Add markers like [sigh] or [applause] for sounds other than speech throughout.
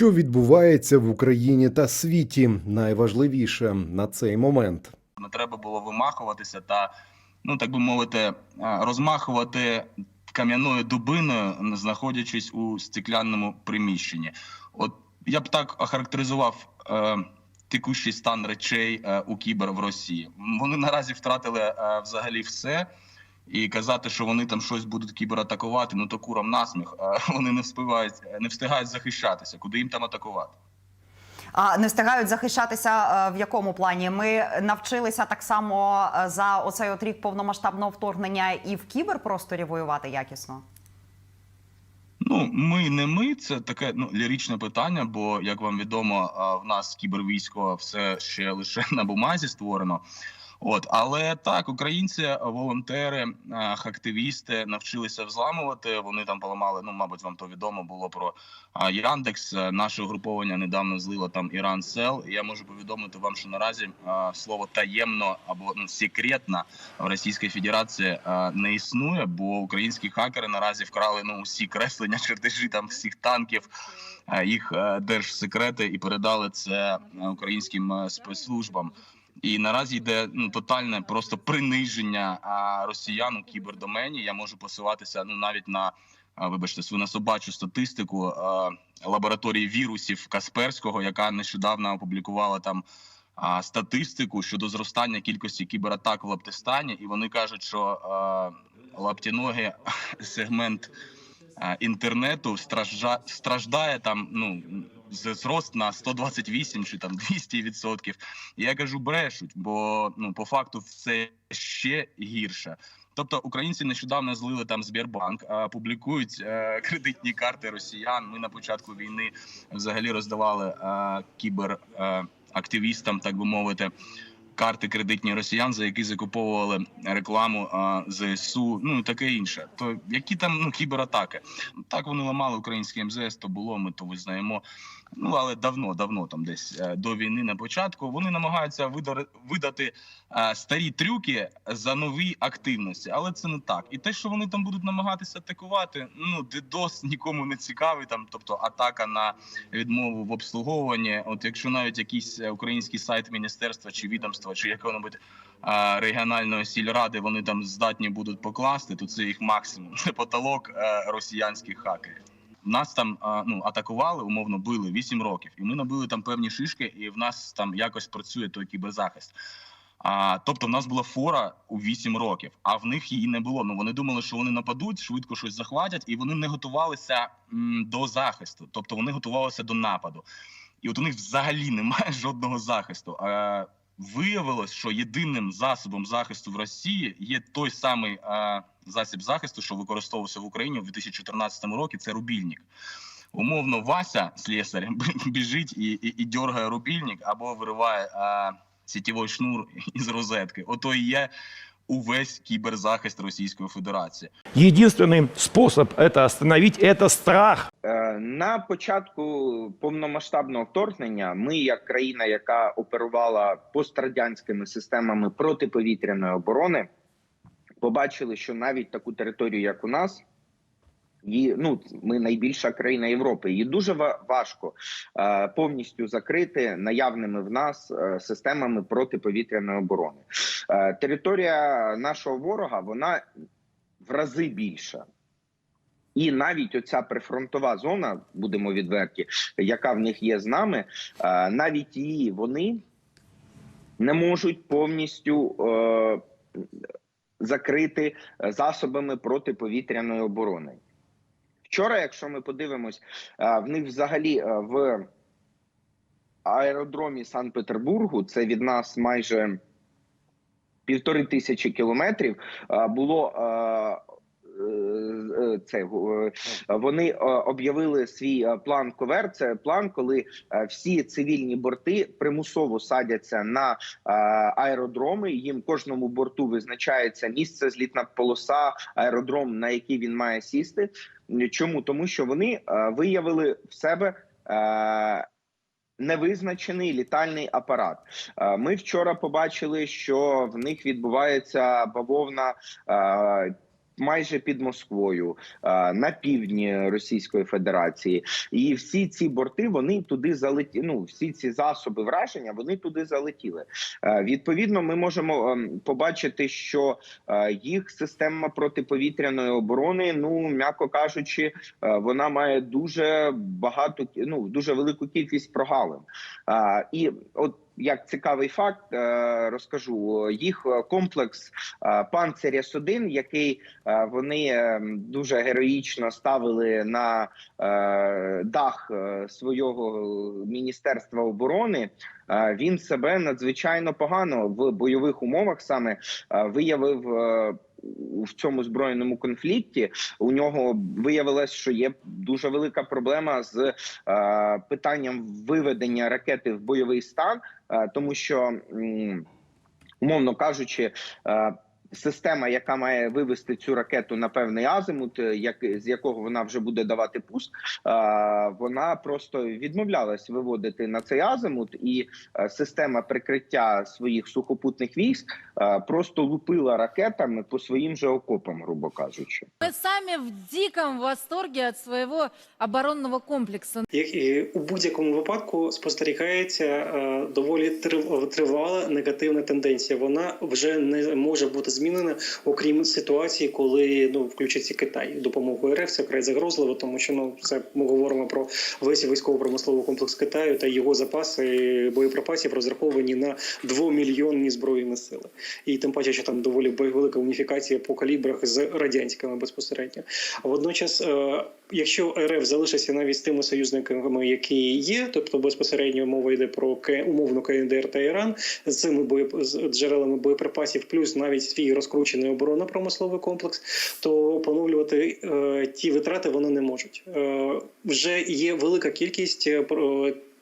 Що відбувається в Україні та світі, найважливіше на цей момент. не треба було вимахуватися та, ну так би мовити, розмахувати кам'яною дубиною, знаходячись у стеклянному приміщенні. От я б так охарактеризував е, текущий стан речей е, у кібер в Росії. Вони наразі втратили е, взагалі все. І казати, що вони там щось будуть кібератакувати, ну то курам насміх. Е, [laughs] Вони не встигають, не встигають захищатися. Куди їм там атакувати? А не встигають захищатися е, в якому плані? Ми навчилися так само е, за оцей от рік повномасштабного вторгнення і в кіберпросторі воювати якісно. Ну, ми не ми, це таке ну ліричне питання. Бо як вам відомо, в нас кібервійсько все ще лише [laughs] на бумазі створено. От, але так, українці, волонтери, а, активісти навчилися взламувати. Вони там поламали. Ну, мабуть, вам то відомо було про Яндекс. Е, Наше угруповання недавно злило там Іран Сел. Я можу повідомити вам, що наразі слово таємно або ну секретно в Російській Федерації не існує, бо українські хакери наразі вкрали ну усі креслення, [laughs] чертежі там всіх танків, їх е, держсекрети і передали це е, українським е, спецслужбам. І наразі йде ну тотальне просто приниження росіян у кібердомені. Я можу посилатися ну навіть на вибачте свинособачу статистику а, лабораторії вірусів Касперського, яка нещодавно опублікувала там статистику щодо зростання кількості кібератак в Лаптистані, і вони кажуть, що лаптіноги [laughs] сегмент інтернету стражда, страждає там. Ну зрост на 128 чи там 200 відсотків. Я кажу, брешуть, бо ну по факту все ще гірше. Тобто українці нещодавно злили там Збірбанк, а, публікують е, кредитні карти росіян. Ми на початку війни взагалі роздавали е, кіберактивістам, е, так би мовити. Карти кредитні росіян, за які закуповували рекламу а, ЗСУ, ну таке інше. То які там ну кібератаки? Так вони ламали українське МЗС, то було, ми то визнаємо. Ну але давно, давно там десь е, до війни на початку вони намагаються видари- видати е, старі трюки за нові активності, але це не так. І те, що вони там будуть намагатися атакувати, ну дедос нікому не цікавий. Там, тобто атака на відмову в обслуговуванні. От якщо навіть якийсь е, український сайт міністерства чи відомства, чи якого-небудь е, регіональної сільради вони там здатні будуть покласти, то це їх максимум. Це потолок е, росіянських хакерів. Нас там ну атакували, умовно били 8 років, і ми набили там певні шишки, і в нас там якось працює той кіберзахист. А, тобто, в нас була фора у 8 років, а в них її не було. Ну вони думали, що вони нападуть, швидко щось захватять, і вони не готувалися м, до захисту. Тобто вони готувалися до нападу. І от у них взагалі немає [laughs] жодного захисту. А, виявилось, що єдиним засобом захисту в Росії є той самий а, засіб захисту, що використовувався в Україні в 2014 році. Це рубільник. Умовно, Вася слесар [laughs] біжить і, і, і дергає рубільник або вириває а, сітєвий шнур [laughs] із розетки. Ото і є увесь кіберзахист Російської Федерації. Единственный способ это остановить – это страх. Е, На початку повномасштабного вторгнення ми, як країна, яка оперувала пострадянськими системами протиповітряної оборони, побачили, що навіть таку територію, як у нас, її, ну, ми найбільша країна Європи. Її дуже ва- важко е, повністю закрити наявними в нас е, системами протиповітряної оборони. Е, територія нашого ворога вона в рази більша. І навіть оця прифронтова зона, будемо відверті, яка в них є з нами, е, навіть її вони не можуть повністю е, закрити засобами протиповітряної оборони. Вчора, якщо ми подивимось, е, в них взагалі е, в аеродромі Санкт-Петербургу, це від нас майже півтори тисячі кілометрів, е, було це е, вони е, об'явили свій е, план ковер. Це план, коли е, всі цивільні борти примусово садяться на е, аеродроми. Їм кожному борту визначається місце, злітна полоса, аеродром, на який він має сісти. Чому тому, що вони е, виявили в себе. е, Невизначений літальний апарат. Е, Ми вчора побачили, що в них відбувається бавовна е, майже під Москвою, на півдні Російської Федерації, і всі ці борти вони туди залетіли. Ну всі ці засоби враження вони туди залетіли. Відповідно, ми можемо ем, побачити, що е, їх система протиповітряної оборони, ну м'яко кажучи, е, вона має дуже багато ну дуже велику кількість прогалин. І от як цікавий факт, е, розкажу їх комплекс е, Панциря С1, який е, вони дуже героїчно ставили на дах свого міністерства оборони. Він себе надзвичайно погано в бойових умовах саме виявив в цьому збройному конфлікті. У нього виявилось, що є дуже велика проблема з е, питанням виведення ракети в бойовий стан, тому що умовно кажучи. Система, яка має вивести цю ракету на певний азимут, е, як з якого вона вже буде давати пуск, е, вона просто відмовлялась виводити на цей азимут, і е, система прикриття своїх сухопутних військ е, просто лупила ракетами по своїм же окопам, грубо кажучи. Мы сами в диком восторге от своего оборонного комплекса. Як і у будь-якому випадку спостерігається е, доволі трив- тривала негативна тенденція. Вона вже не може бути змінена, окрім ситуації, коли ну включиться Китай допомогою РФ. Це вкрай загрозливо, тому що ну це ми говоримо про весь військово-промисловий комплекс Китаю та його запаси боєприпасів розраховані на двомільйонні збройні сили. І тим паче, що там доволі велика уніфікація по калібрах з радянськими безпосередньо. Водночас, е, якщо РФ залишиться навіть з тими союзниками, які є, тобто безпосередньо мова йде про умовно КНДР та Іран з цими боєп... з джерелами боєприпасів, плюс навіть свій розкручений оборонно-промисловий комплекс, то поновлювати е, ті витрати вони не можуть. Е, вже є велика кількість е,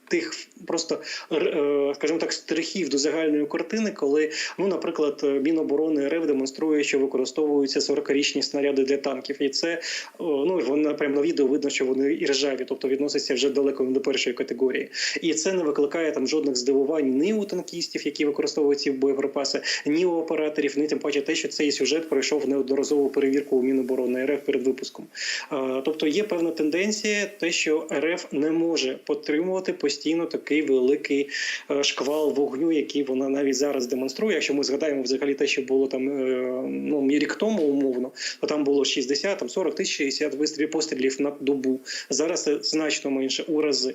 Тих просто е, скажімо так, штрихів до загальної картини, коли ну, наприклад, Міноборони РФ демонструє, що використовуються 40-річні снаряди для танків, і це ну вона прямо на відео видно, що вони і ржаві, тобто відносяться вже далеко не до першої категорії, і це не викликає там жодних здивувань ні у танкістів, які використовують ці боєприпаси, ні у операторів, ні тим паче те, що цей сюжет пройшов неодноразову перевірку у Міноборони РФ перед випуском. Е, Тобто є певна тенденція, те, що РФ не може підтримувати постійно такий великий е, шквал вогню, який вона навіть зараз демонструє. Якщо ми згадаємо взагалі те, що було там е, ну рік тому умовно, то там було 60, там 40 тисяч 60 вистрілів пострілів на добу. Зараз це значно менше у рази.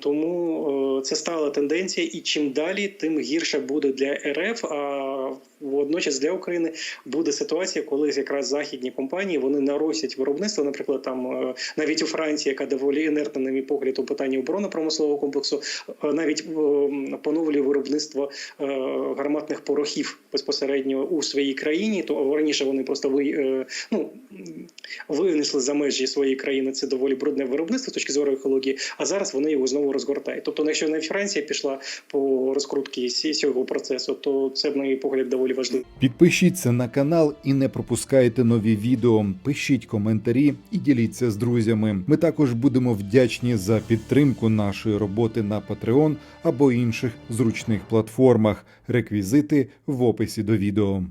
Тому е, це стала тенденція, і чим далі, тим гірше буде для РФ. А водночас для України буде ситуація, коли якраз західні компанії вони наростять виробництво. Наприклад, там е, навіть у Франції, яка доволі інертна, на мій погляд, у питанні оборонно-промислового комплексу, е, навіть е, поновлює виробництво гарматних порохів безпосередньо у своїй країні. То раніше вони просто ви ну винесли за межі своєї країни це доволі брудне виробництво з точки зору екології. А зараз вони його знову розгортають. Тобто, якщо навіть Франція пішла по розкрутці ці- цього процесу, то це, на мій погляд, доволі важливо. Підпишіться на канал і не пропускайте нові відео. Пишіть коментарі і діліться з друзями. Ми також будемо вдячні за підтримку нашої роботи на Patreon або інших зручних платформах. Реквізити в описі до відео.